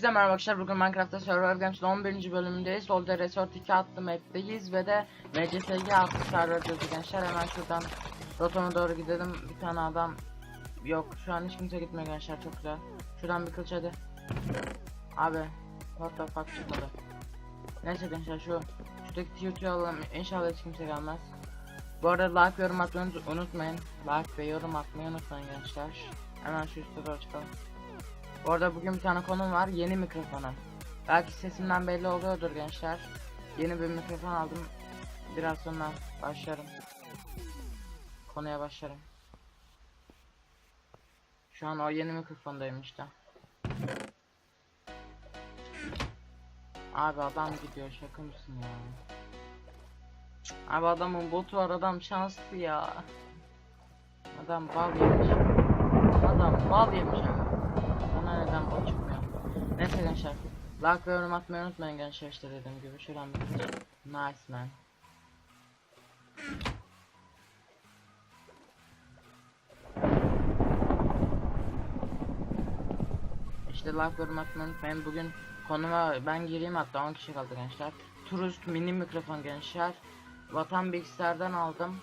Hepinize merhaba arkadaşlar. Bugün Minecraft'ta Survivor Games'in 11. bölümündeyiz. Solda Resort 2 attım map'teyiz ve de MCSG Survivor diyoruz gençler. Hemen şuradan rotama doğru gidelim. Bir tane adam yok. Şu an hiç kimse gitmiyor gençler. Çok güzel. Şuradan bir kılıç hadi. Abi. What the fuck çıkmadı. Neyse gençler şu şuradaki TUT'yu alalım. İnşallah hiç kimse gelmez. Bu arada like yorum atmayı unut- unutmayın. Like ve yorum atmayı unutmayın gençler. Hemen şu üstte doğru çıkalım. Bu arada bugün bir tane konum var. Yeni mikrofonum. Belki sesimden belli oluyordur gençler. Yeni bir mikrofon aldım. Biraz sonra başlarım. Konuya başlarım. Şu an o yeni mikrofondayım işte. Abi adam gidiyor şaka mısın ya? Abi adamın botu var adam şanslı ya. Adam bal yemiş. Adam bal yemiş ama. Bana neden bot çıkmıyor? Neyse gençler. Like ve yorum atmayı unutmayın gençler işte dediğim gibi. Şuradan Nice man. İşte like yorum atmayı unutmayın. Bugün konuma ben gireyim hatta 10 kişi kaldı gençler. Turist mini mikrofon gençler. Vatan Bilgisayar'dan aldım.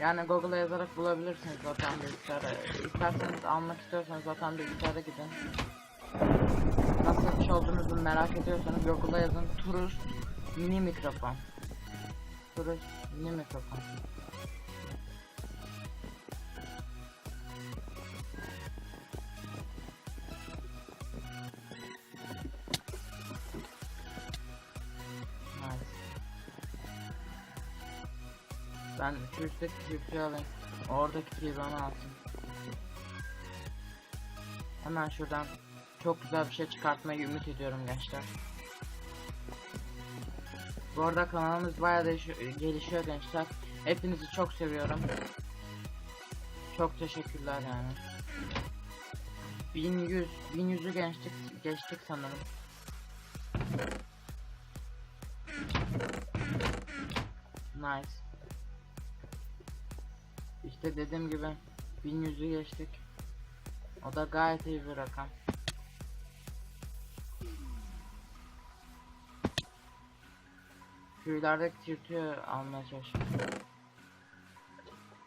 Yani Google'a yazarak bulabilirsiniz Vatan Bilgisayar'ı. İsterseniz almak istiyorsanız Vatan Bilgisayar'a gidin. Olduğunuzu merak ediyorsanız Google'a yazın Turist mini mikrofon. Turist mini mikrofon. Ben şu üstteki çiftliği alayım. Oradaki çiftliği bana alsın. Hemen şuradan çok güzel bir şey çıkartmayı ümit ediyorum gençler. Bu arada kanalımız bayağı gelişiyor gençler. Hepinizi çok seviyorum. Çok teşekkürler yani. 1100 1100'ü geçtik geçtik sanırım. Nice. İşte dediğim gibi 1100'ü geçtik. O da gayet iyi bir rakam. Köylerdeki tırtıyı almaya çalışayım.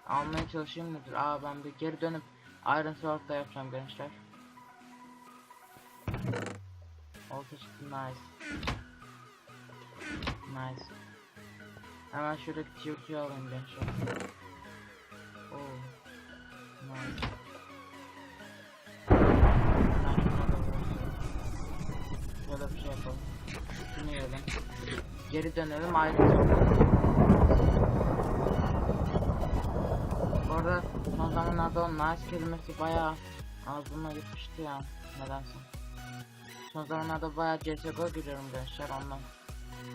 Almaya çalışayım nedir? Aa ben bir geri dönüp Iron Sword'da yapacağım gençler. Olta çıktı nice. Nice. Hemen şuradaki tırtıyı alayım gençler. Geri dönelim ayrı Bu arada son zamanlarda o nice kelimesi bayağı ağzıma yapıştı ya nedense. Son zamanlarda bayağı CSGO giriyorum gençler ondan.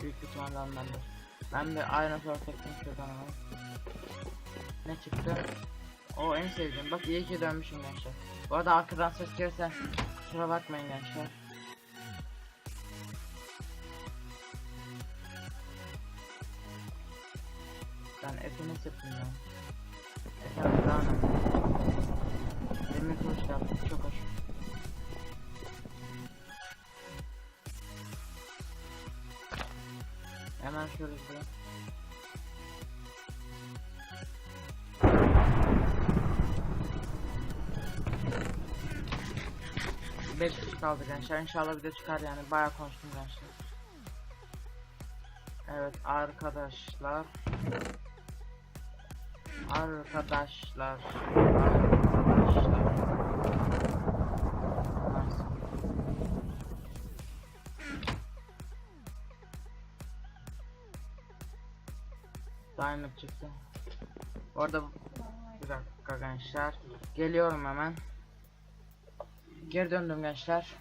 Büyük ihtimalle ondandır. Ben bir Iron şuradan alayım. Ne çıktı? O en sevdiğim. Bak iyi ki dönmüşüm gençler. Bu arada arkadan ses gelirse kusura bakmayın gençler. Ben Efe'ni sıktım ya. Efe daha ne? Demir kılıç yaptım çok hoş. Hemen şöyle bir Beş kişi kaldı gençler. İnşallah video çıkar yani. Bayağı konuştum gençler. Evet arkadaşlar. Arkadaşlar. Arkadaşlar. Diamond çıktı. Orada bir dakika gençler. Geliyorum hemen. Geri döndüm gençler.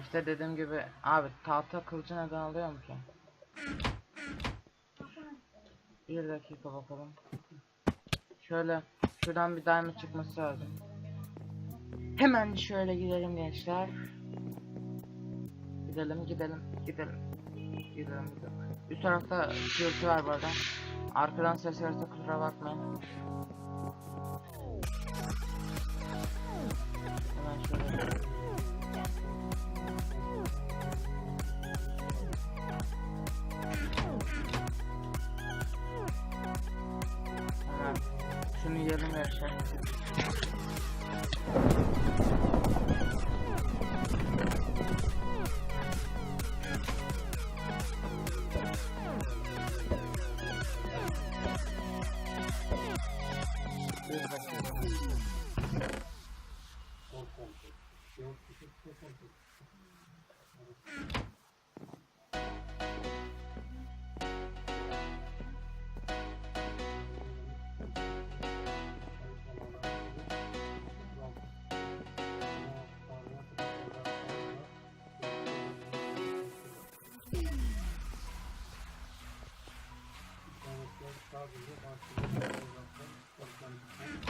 İşte dediğim gibi abi tahta kılıcı neden alıyorum ki? Bir dakika bakalım. Şöyle şuradan bir diamond çıkması lazım. Hemen şöyle gidelim gençler. Gidelim gidelim gidelim. Gidelim gidelim. Üst tarafta gürültü var bu arada. Arkadan ses verirse kusura bakmayın.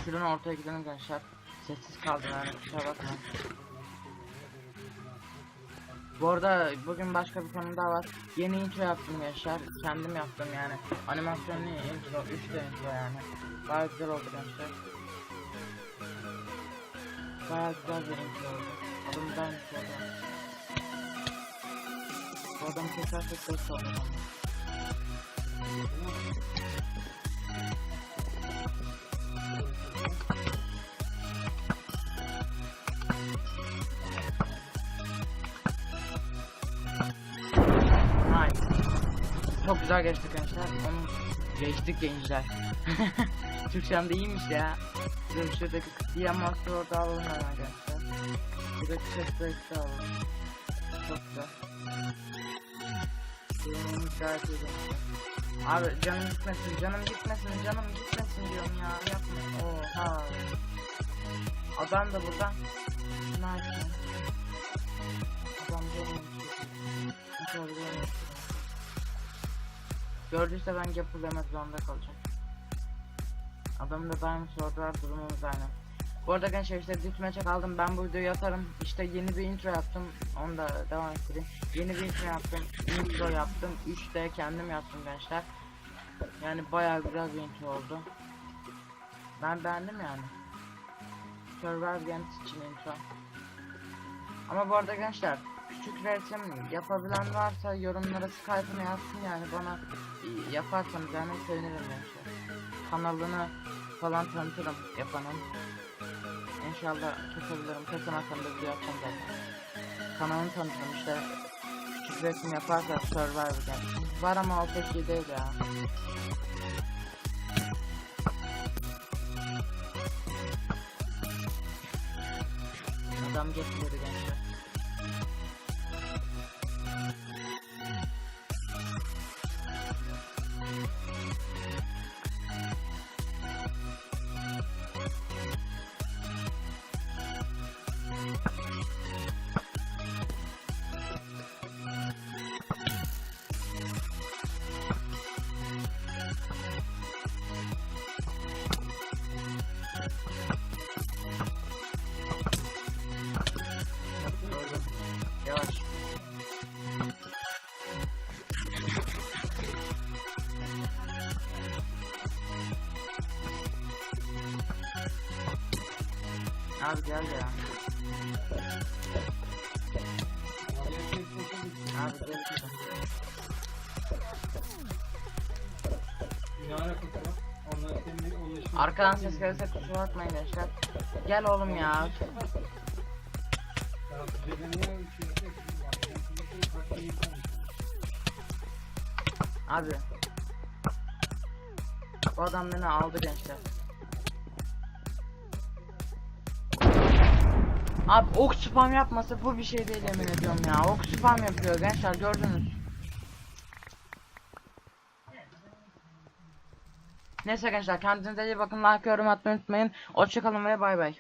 Şuradan ortaya gidelim gençler. Sessiz kaldım yani kusura bakmayın. Bu arada bugün başka bir konu daha var. Yeni intro yaptım gençler. Kendim yaptım yani. Animasyonlu intro, 3 de intro yani. Baya güzel oldu gençler. Baya güzel bir intro oldu. Adımdan intro oldu. Bu adam keserse ses oldu. Çok güzel geçtik gençler. Onu geçtik gençler. Türkçem de iyiymiş ya. Bizim şuradaki diye master orada alalım hemen gençler. Şuradaki chest plate'i alalım. Çok güzel. Gayet iyi gençler. Abi canım gitmesin, canım gitmesin, canım gitmesin diyorum ya. Yapma. Oha. Adam da burada. Nice. Adam canım görmedim. Gördüyse ben gapple yemek zorunda kalacağım. Adamın da Sword var durumumuz aynı. Bu arada gençler işte ditmeçe kaldım ben bu videoyu atarım. İşte yeni bir intro yaptım. Onu da devam ettireyim. Yeni bir intro yaptım. Intro yaptım. 3D kendim yaptım gençler. Yani bayağı güzel bir intro oldu. Ben beğendim yani. Survival Games için intro. Ama bu arada gençler küçük resim yapabilen varsa yorumlara Skype'ını yazsın yani bana yaparsanız yani sevinirim gençler. Kanalını falan tanıtırım yapanın. İnşallah kesebilirim. Kesemezsem de video yapacağım zaten. Kanalını tanıtırım işte. Küçük resim yaparsa Survivor Games. Var ama o pek iyi değil ya. Adam getiriyor gençler. Abi gel ya. Abi gel. Arkadan ses gelirse kusura bakmayın gençler. Gel oğlum ya. Abi. Bu adam beni aldı gençler. Abi ok spam yapmasa bu bir şey değil emin ediyorum ya. Ok spam yapıyor gençler gördünüz. Neyse gençler kendinize iyi bakın like yorum atmayı unutmayın. Hoşçakalın ve bay bay.